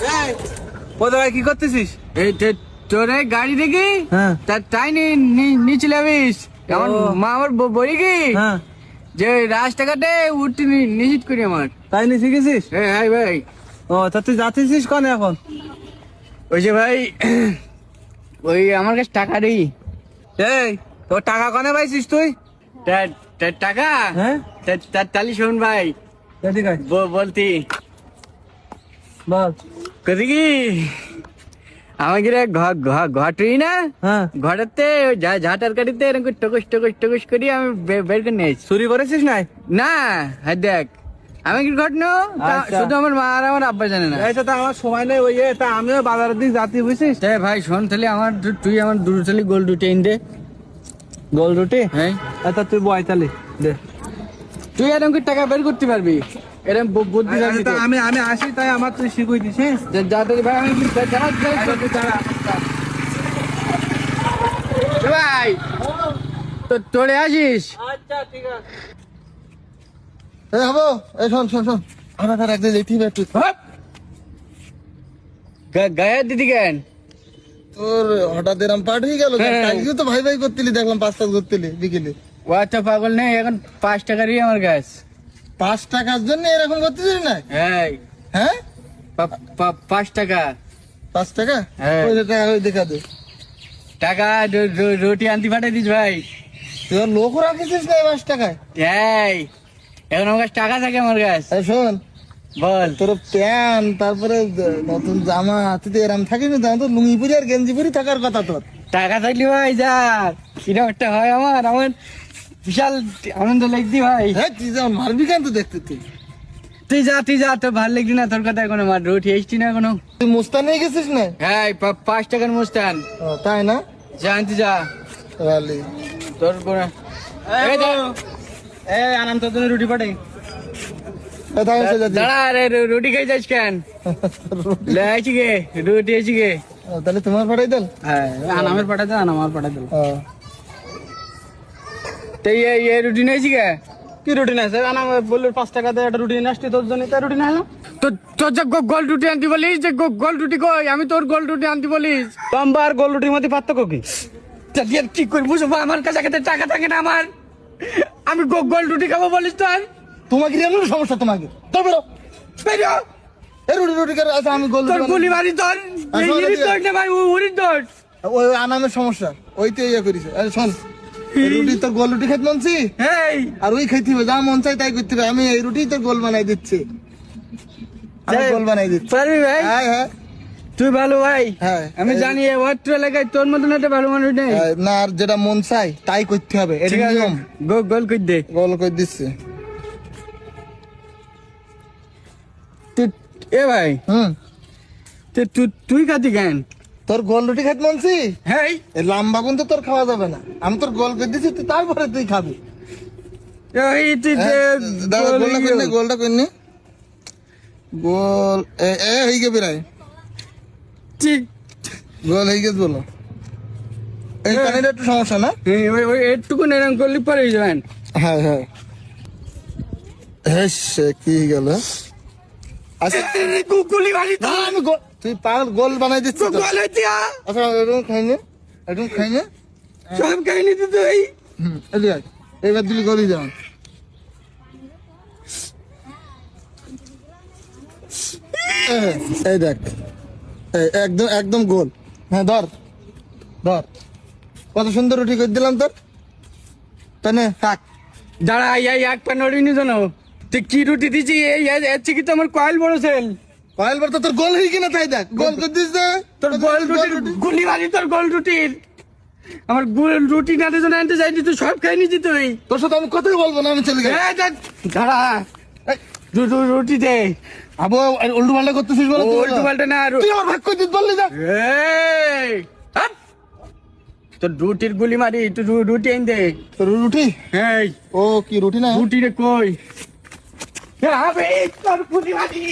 দাদা কি করতেছিস? এই তোর গাড়ি দেখি? হ্যাঁ। তার তাই নি নি- নিচে লাভিস আমার মা আমার বলি কি? হ্যাঁ। যে রাস্তাঘাটে উঠতে নি- নিষেধ করি আমার। তাই নিয়ে শিখেছিস? হ্যাঁ হাই ভাই। ও তা তুই যাচ্ছিস কনে এখন? ওই যে ভাই ওই আমার কাছে টাকা নেই এই তোর টাকা কনে পাইছিস তুই? টাকা? হ্যাঁ। তাহলে শোন ভাই। বলতি। বল। কদি কি আমাকে না? হ্যাঁ। ঝা- কাটিতে এরকম টকস টকস টকস করি আমি বের করে নিয়েছি চুরি করেছিস নাই? না হ্যাঁ দেখ। আমি কি ঘটনো। শুধু আমার মা আর আমার আব্বা জানে না। এই তো আমার সময় নেই ওই এ, তা আমিও বাজারের দিক বুঝছিস? তাই ভাই শোন তাহলে আমার তুই আমার দুটো তাহলে গোল রুটি এনে দে। গোল রুটি? হ্যাঁ। তা তুই বয়তালি দে। তুই এরকম টাকা বের করতে পারবি? এরকম বুদ্ধি। আমি আমি আসি তাই আমার তুই শিখুই দিস হ্যাঁ যাতে ভাই আমি ভাই তো তোরে আসিস আচ্ছা ঠিক আছে এই হব এই শোন শোন শোন আমার আর একদিন যেতে একটু গায়ের দিদি কেন তোর হঠাৎ এরম পাঠ হয়ে গেল হ্যাঁ। কালকে তো ভাই ভাই করতিলি দেখলাম পাঁচ পাঁচ করতিলি বিকেলে ও আচ্ছা পাগল নেই এখন পাঁচ টাকারই আমার গাছ পাঁচ টাকার জন্য এরকম করতেছিস না হ্যাঁ? হ্যাঁ পাঁচ টাকা। পাঁচ টাকা? হ্যাঁ। ওই টাকা ওই দেখা দে। টাকা রুটি আনতে পাঠাই দিস ভাই। তুই লোক রাখিস না পাঁচ টাকায়? এই। এখন আমার কাছে টাকা থাকে আমার কাছে। শোন। বল। তোর প্যান্ট তারপরে নতুন জামা তুই তো এরম থাকিস না তো লুঙ্গি পরি আর গেঞ্জি পরি থাকার কথা তোর। টাকা থাকলে ভাই যা। কিরম একটা হয় আমার আমার বিশাল আনন্দ লাগছি ভাই। হ্যাঁ তুই যেমন মারবি কেন তো দেখতে তুই? তুই যা তুই যা তোর ভালো লাগছি না তোর কথা কোনো আমার রুটি এসছি না কোনো তুই মুস্তান নিয়ে গেছিস না? হ্যাঁ পাঁচ টাকার মুস্তান। তাই না? যা আনতে যা। ভালোই। তোর কোনো এই আনাম তোর জন্য রুটি পাঠাই। দাঁড়া রে রুটি খাই যাস কেন? লে আইছি গে রুটি আইছি গে। ও, তাহলে তোমার পাঠাই দেন? হ্যাঁ আনামের পাঠাই দে আনামার পাঠাই দিল ও, তো এই রুটি নিয়েছি গে কি রুটি না স্যার আনাম বলল পাঁচ টাকা দিয়ে একটা রুটি নিয়ে আসছি তোর জন্য তাই রুটি তো তোর যে গোল রুটি আনতে বলিস যে গোল রুটি কই? আমি তোর গোল রুটি আনতে বলিস। লম্বা আর গোল রুটির মধ্যে পার্থক্য কি? তা কি করি বুঝব আমার কাছে টাকা থাকে না আমার। আমি গো- গোল রুটি খাব বলিস তোর। তোমাকে এমন সমস্যা তোমাকে? তো বেরো। এই রুটি রুটি করে আমি গোল তোর গুলি মারি তোর এই আসো, ইরির এদিকে। তোর না ভাই উড়ির তোর ওই আনামের সমস্যা। ওই তো ইয়ে করিস আরে শোন। রুটি তোর গোল রুটি খেতে মনছি? আর ওই খাইতে হবে যা মন চাই তাই করতে হবে। আমি এই রুটি তোর গোল বানাই দিচ্ছি। আমি গোল বানাই দিচ্ছি। পারবি ভাই? হ্যাঁ হ্যাঁ। তুই ভালো ভাই। হ্যাঁ আমি জানি এই এলাকায় তোর মতন একটা ভালো মানুষ নেই। হ্যাঁ, না আর যেটা মন চাই তাই করতে হবে। ঠিক আছে। গোল কই দে। গোল করে দিচ্ছি। এ ভাই। হুম। তুই তুই- খাতি কেন? তোর গোল রুটি খেতে মনছি হ্যাঁ লম্বা কিন্তু তোর খাওয়া যাবে না। আমি তোর গোল করে দিছি তুই তারপরে তুই খাবি। হ্যাঁ, গোলটা ইয়ে- করনি গোল এ হয়ে গেছে প্রায় ঠিক গোল হয়ে গেছে বলো। এই পানিটা একটু সমস্যা না? ওই ওই একটুকু এরকম করলে পরে হয়ে যাবেন। হ্যাঁ হ্যাঁ। হেস, কি গেল? আচ্ছা। মারি না, আমি তুই পাগল গোল বানাই দিচ্ছি তো। গোল হইতিয়া আচ্ছা এরকম খাই নে এরকম খাই নে। সব কাহিনী তো তুই হুম এদিকে আয়। এবার দিলি গলি যাও এই, দেখ এই, একদম একদম গোল। হ্যাঁ ধর ধর। কত সুন্দর রুটি করে দিলাম তোর। তাই নে থাক। দাঁড়া এই এক পা নড়িনি জানো তুই কি রুটি দিছি এই এর থেকে তো আমার কয়েল বড় সেল। কয়েল বার তো তোর গোল হয়ে কিনা তাই দেখ। গোল করে দিস দে। তোর গোল রুটির গুলি মারি তোর গোল রুটির। আমার গোল রুটি না দিয়ে আনতে যাইনি তুই সব খাই নিছি তুই। তোর সাথে আমি কথাই বলব না আমি চলে দেখ, দাঁড়া। রুটি দে। আবু উল্টো পাল্টা করতেছিস বলে তুই উল্টো পাল্টা না তুই আমার ভাগ করে দিস বললি যা। এই! তোর রুটির গুলি মারি তুই রুটি এনে দে। তোর রুটি? এই। ও কি রুটি না? রুটি রে কই? এ, হবে তোর গুলি মারি